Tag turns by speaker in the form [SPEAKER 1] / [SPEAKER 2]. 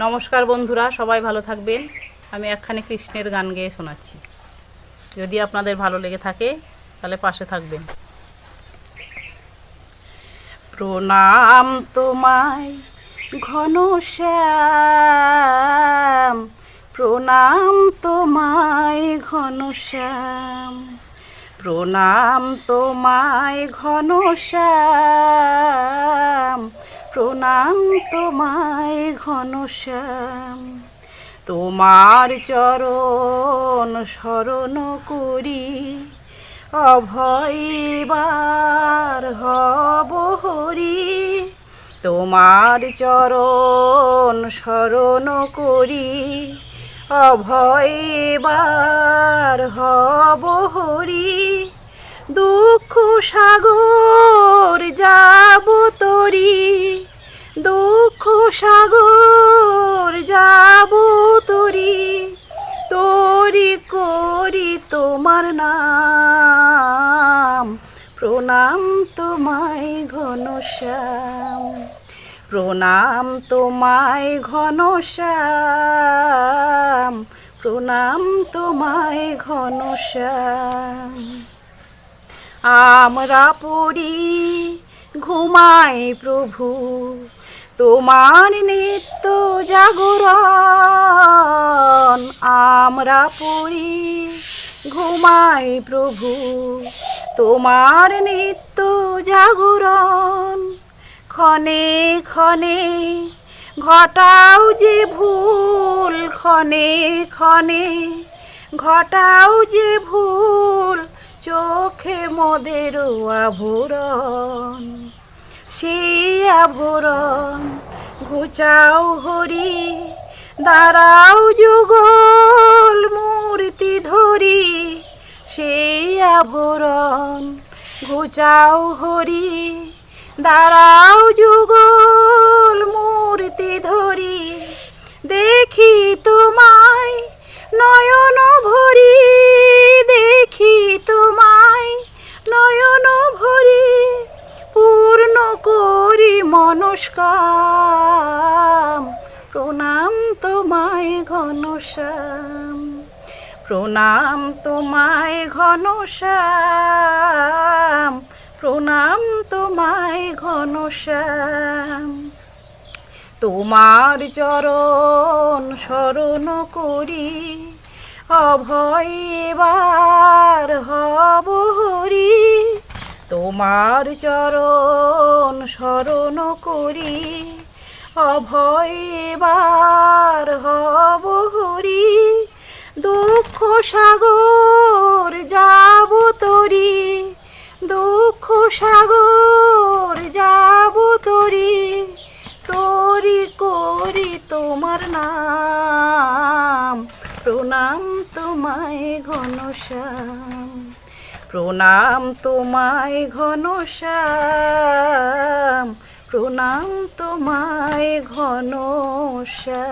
[SPEAKER 1] নমস্কার বন্ধুরা, সবাই ভালো থাকবেন। আমি একখানি কৃষ্ণের গান গেয়ে শোনাচ্ছি। যদি আপনাদের ভালো লেগে থাকে, তাহলে পাশে থাকবেন। প্রণাম তোমায়, ঘন শ্যাম। প্রণাম তোমায়, ঘন শ্যাম। প্রণাম তোমায়, ঘন শ্যাম। প্রণাম তোমায় ঘনশ্যাম তোমার চরণ শরণ করি অভয়বার হব হরি, তোমার চরণ শরণ করি অভয়বার হব হরি, দুঃখ সাগর যাব তরি দুঃখ সাগর যাব তরি তরি করি তোমার নাম। প্রণাম তোমায় ঘন শ্যাম, প্রণাম তোমায় ঘন শ্যাম, প্রণাম তোমায় ঘন শ্যাম। আমরা পড়ি ঘুমাই প্রভু তোমার নিত্য জাগরণ, আমরা পড়ি, ঘুমাই প্রভু। তোমার নিত্য জাগরণ, ক্ষণে ক্ষণে ঘটাও যে ভুল, ক্ষণে ক্ষণে ঘটাও যে ভুল, চোখে মোদের আভরণ। সেই আভরণ ঘুচাও হরি, দাঁড়াও যুগল মূর্তি ধরি। সেই আভরণ ঘুচাও হরি, দাঁড়াও যুগল মূর্তি মনস্কাম প্রণাম তোমায় ঘনশ্যাম, প্রণাম তোমায় ঘনশ্যাম, প্রণাম তোমায় ঘনশ্যাম। তোমার চরণ শরণ করি, অভয় এবার হব হরি। তোমার চরণ শরণ করি অভয়বার হব হরি, দুঃখ সাগর যাব তরি, দুঃখ সাগর যাব তরি তরি করি তোমার নাম, প্রণাম তোমায় ঘনশ্যাম প্রণাম তোমায় ঘনশ্যাম প্রণাম তোমায় ঘনশ্যাম